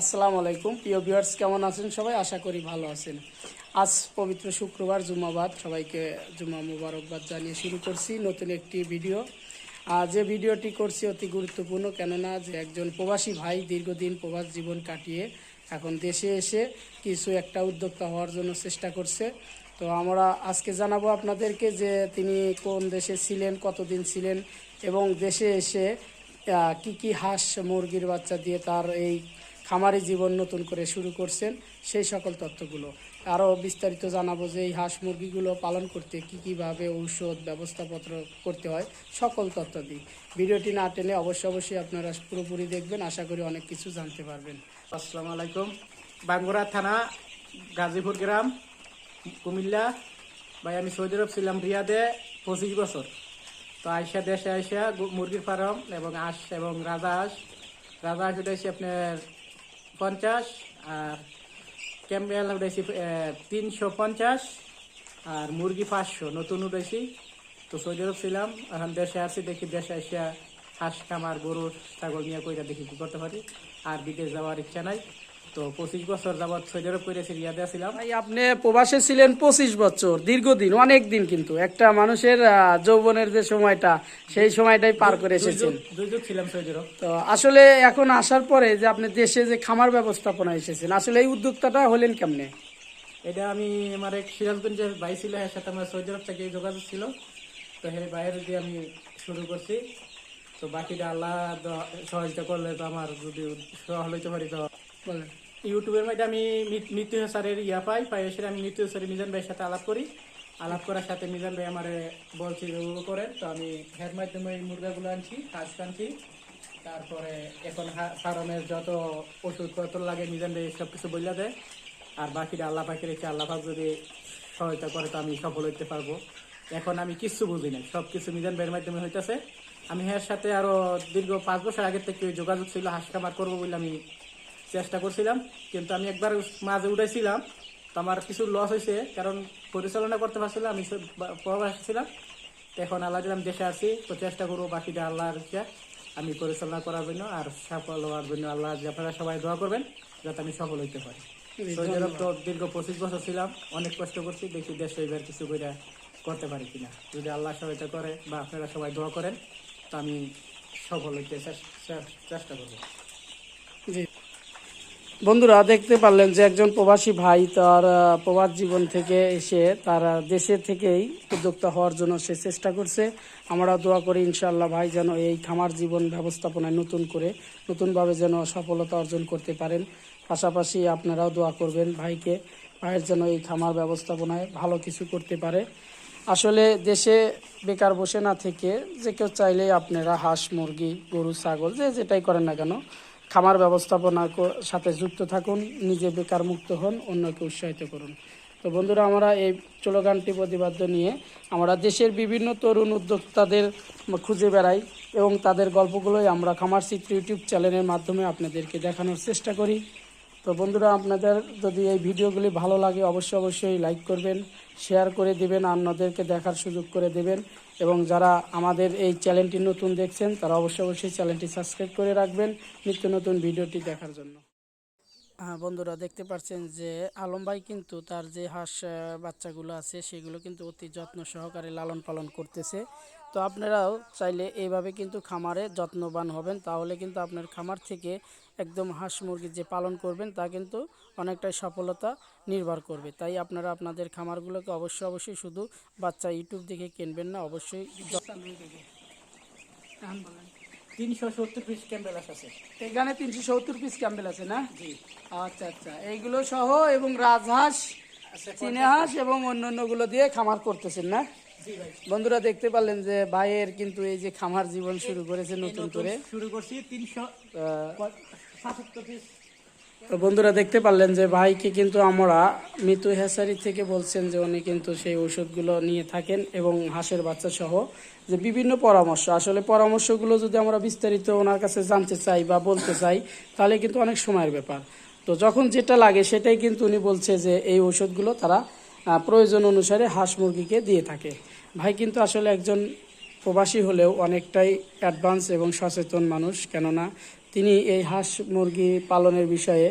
আসসালামু আলাইকুম। প্রিয় ভিউয়ার্স, কেমন আছেন সবাই? আশা করি ভালো আছেন। আজ পবিত্র শুক্রবার জুমাবাদ সবাইকে জুমা মুবারকবাদ জানিয়ে শুরু করছি নতুন একটি ভিডিও। যে ভিডিওটি করছি অতি গুরুত্বপূর্ণ, কেননা যে একজন প্রবাসী ভাই দীর্ঘদিন প্রবাস জীবন কাটিয়ে এখন দেশে এসে কিছু একটা উদ্যোক্তা হওয়ার জন্য চেষ্টা করছে। তো আমরা আজকে জানাব আপনাদেরকে যে তিনি কোন দেশে ছিলেন, কতদিন ছিলেন এবং দেশে এসে কি কি হাঁস, মুরগির বাচ্চা দিয়ে তার এই খামারি জীবন নতুন করে শুরু করছেন সেই সকল তথ্যগুলো। আরও বিস্তারিত জানাব যে এই হাঁস মুরগিগুলো পালন করতে কী কীভাবে ঔষধ ব্যবস্থাপত্র করতে হয়, সকল তথ্য দিই। ভিডিওটি না টেনে অবশ্যই অবশ্যই আপনারা পুরোপুরি দেখবেন, আশা করি অনেক কিছু জানতে পারবেন। আসসালামু আলাইকুম। বাঙ্গুরা থানা, গাজীপুর গ্রাম, কুমিল্লা। ভাই, আমি সৌদি আরব ছিলাম রিয়াদে পঁচিশ বছর। তো আইসা দেশে আইসা মুরগির ফার্ম এবং হাঁস এবং রাজা হাঁস রাজা হাঁস আপনার পঞ্চাশ, আর ক্যাম্বেল উঠেছি তিনশো পঞ্চাশ, আর মুরগি পাঁচশো, নতুন উঠেছি তো সৌদি আরব ছিলাম, এখন দেশে আসি দেখি দেশে আসিয়া হাঁস খামার, গরু, ছাগল নিয়ে কইটা দেখি কী করতে পারি। আর বিদেশ যাওয়ার ইচ্ছা নাই। তো পঁচিশ বছর যাবৎ সৌদি আরব করেছি রিয়াদে ছিলাম ভাই আপনি প্রবাসে ছিলেন পঁচিশ বছর দীর্ঘদিন অনেক দিন কিন্তু। একটা মানুষের যৌবনের যে সময়টা সেই সময়টাই পার করে এসেছেন। ছিলাম সৌদি আরব তো আসলে এখন আসার পরে যে আপনি দেশে যে খামার ব্যবস্থাপনা এসেছেন আসলে এই উদ্যোক্তাটা হলেন কেমনে? এটা আমি আমার এক সিরাজগঞ্জের ভাই ছিল এর সাথে আমার সৌদি আরব থেকে যোগাযোগ ছিল। তো সেই বাইরে দিয়ে আমি শুরু করছি। তো বাকিটা আল্লাহ সহযোগিতা করলে তো আমার যদি সহল হইতে পারি তো বলেন। ইউটিউবের মধ্যে আমি মৃত্যু স্যারের ইয়া পাই পাই এসে আমি মৃত্যু স্যারের মিজান ভাইয়ের সাথে আলাপ করি। আলাপ করার সাথে মিজান ভাই আমার বলছি যে, ও করে, তো আমি হের মাধ্যমে এই মুরগাগুলো আনছি হাঁস আনছি। তারপরে এখন ফার্মের যত ওষুধপত্র লাগে, মিজান ভাই সব কিছু বইলা দেয়। আর বাকিটা আল্লাহ পাখি রেখে আল্লাহ পাক যদি সহায়তা করে, তো আমি সফল হইতে পারব। এখন আমি কিচ্ছু বুঝি না সব কিছু মিজান ভাইয়ের মাধ্যমে হইতেছে। আমি এর সাথে আরও দীর্ঘ পাঁচ বছর আগের থেকে যোগাযোগ ছিল, হাঁস করব বলে আমি চেষ্টা করছিলাম কিন্তু আমি একবার মাঝে উঠেছিলাম তো আমার কিছু লস হয়েছে কারণ পরিচালনা করতে পারছিলাম আমি প্রবাসী ছিলাম এখন আল্লাহ দিলাম দেশে আসি তো চেষ্টা করব বাকিটা আল্লাহর আমি পরিচালনা করার জন্য আর সফল হওয়ার জন্য আল্লাহ আপনারা সবাই দোয়া করবেন যাতে আমি সফল হইতে পারি। সৌদি আরব তো দীর্ঘ পঁচিশ বছর ছিলাম অনেক কষ্ট করছি দেখি দেশে এবার কিছু করে করতে পারি কিনা। যদি আল্লাহ সহায়তা করে বা আপনারা সবাই দোয়া করেন তো আমি সফল হইতে চেষ্টা করব। জি। বন্ধুরা, দেখতে পারলেন যে একজন প্রবাসী ভাই তার প্রবাস জীবন থেকে এসে তার দেশে থেকেই উদ্যোক্তা হওয়ার জন্য সে চেষ্টা করছে। আমরা দোয়া করি ইনশাল্লাহ ভাই যেন এই খামার জীবন ব্যবস্থাপনায় নতুন করে, নতুনভাবে যেন সফলতা অর্জন করতে পারেন। পাশাপাশি আপনারাও দোয়া করবেন ভাইকে, ভাইয়ের যেন এই খামার ব্যবস্থাপনায় ভালো কিছু করতে পারে। আসলে দেশে বেকার বসে না থেকে যে কেউ চাইলে আপনারা হাঁস, মুরগি, গরু, ছাগল, যে যেটাই করেন না কেন খামার ব্যবস্থাপনা সাথে যুক্ত থাকুন, নিজে বেকার মুক্ত হন, অন্যকে উৎসাহিত করুন। তো বন্ধুরা, আমরা এই স্লোগানটি প্রতিবাদ্য নিয়ে আমরা দেশের বিভিন্ন তরুণ উদ্যোক্তাদের খুঁজে বেড়াই এবং তাদের গল্পগুলোই আমরা খামার চিত্র ইউটিউব চ্যানেলের মাধ্যমে আপনাদেরকে দেখানোর চেষ্টা করি। তো বন্ধুরা, আপনাদের যদি এই ভিডিওগুলি ভালো লাগে, অবশ্যই অবশ্যই লাইক করবেন শেয়ার করে দিবেন অন্যদেরকে দেখার সুযোগ করে দেবেন। এবং যারা আমাদের এই চ্যানেলটি নতুন দেখছেন, তারা অবশ্যই অবশ্যই চ্যানেলটি সাবস্ক্রাইব করে রাখবেন নিত্য নতুন ভিডিওটি দেখার জন্য। হ্যাঁ বন্ধুরা, দেখতে পাচ্ছেন যে আলম ভাই কিন্তু তার যে হাঁস বাচ্চাগুলো আছে, সেগুলো কিন্তু অতি যত্ন সহকারে লালন পালন করতেছে। তো আপনারাও চাইলে এইভাবে কিন্তু খামারে যত্নবান হবেন। তাহলে কিন্তু আপনার খামার থেকে একদম হাঁস মুরগি যে পালন করবেন তা কিন্তু অনেকটাই সফলতা নির্ভর করবে। তাই আপনারা আপনাদের খামারগুলোকে অবশ্যই অবশ্যই শুধু বাচ্চা ইউটিউব দেখে কিনবেন না অবশ্যই। তিনশো সত্তর পিস ক্যাম্বেলাস আছে। এখানে তিনশো সত্তর পিস ক্যাম্বেল আছে না? জি। আচ্ছা আচ্ছা। এইগুলো সহ এবং রাজহাঁস চীনে হাঁস এবং অন্য অন্যগুলো দিয়ে খামার করতেছেন না? বন্ধুরা দেখতে পারলেন যে ভাইয়ের কিন্তু এই যে খামার জীবন শুরু করেছে নতুন করে। শুরু করছি তিনশো তো বন্ধুরা দেখতে পারলেন যে ভাইকে কিন্তু আমরা মৃত্যু হেসারি থেকে বলছেন যে উনি কিন্তু সেই ওষুধগুলো নিয়ে থাকেন এবং হাঁসের বাচ্চা সহ যে বিভিন্ন পরামর্শ। আসলে পরামর্শগুলো যদি আমরা বিস্তারিত ওনার কাছে জানতে চাই বা বলতে চাই তাহলে কিন্তু অনেক সময়ের ব্যাপার। তো যখন যেটা লাগে সেটাই কিন্তু উনি বলছে যে এই ওষুধগুলো তারা প্রয়োজন অনুসারে হাঁস মুরগিকে দিয়ে থাকে। ভাই, কিন্তু আসলে একজন প্রবাসী হলেও অনেকটাই অ্যাডভান্স এবং সচেতন মানুষ, কেননা তিনি এই হাঁস মুরগি পালনের বিষয়ে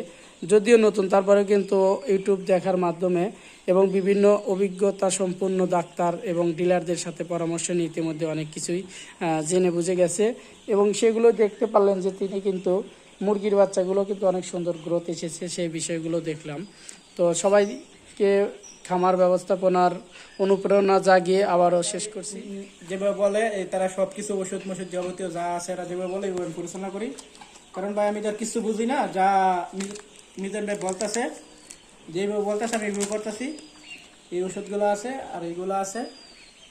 যদিও নতুন তারপরে কিন্তু ইউটিউব দেখার মাধ্যমে এবং বিভিন্ন অভিজ্ঞতা সম্পন্ন ডাক্তার এবং ডিলারদের সাথে পরামর্শ নিয়ে ইতিমধ্যে অনেক কিছুই জেনে বুঝে গেছে। এবং সেগুলো দেখতে পারলেন যে তিনি কিন্তু মুরগির বাচ্চাগুলো কিন্তু অনেক সুন্দর গ্রোথ এসেছে, সেই বিষয়গুলো দেখলাম। তো সবাইকে খামার ব্যবস্থাপনার অনুপ্রেরণা জাগিয়ে আবারও শেষ করছি। যেভাবে বলে তারা সব কিছু ওষুধ মষুধ যাবতীয় যা আছে এরা যেভাবে বলে ওইভাবে আমি পরিচালনা করি। কারণ ভাই আমি তো আর কিছু বুঝি না যা মিজান ভাই বলতেছে যেভাবে বলতেছে আমি এইভাবে করতেছি। এই ওষুধগুলো আছে আর এইগুলো আছে।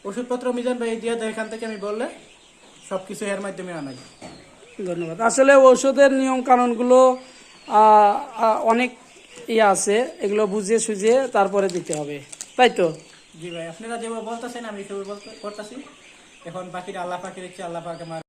ওষুধপত্র মিজান ভাই দিয়ে দেয় এখান থেকে আমি বললে সব কিছু এর মাধ্যমে আনাই। ধন্যবাদ। আসলে ওষুধের নিয়ম কানুনগুলো অনেক ইয়ে আছে, এগুলো বুঝিয়ে সুঝিয়ে তারপরে দিতে হবে। তাই তো? জি ভাই, আপনারা যেভাবে বলতেছেন, আমি সেভাবে করতেছি। এখন বাকিটা আল্লাহ পাকে দেখছি আল্লাহ পাখি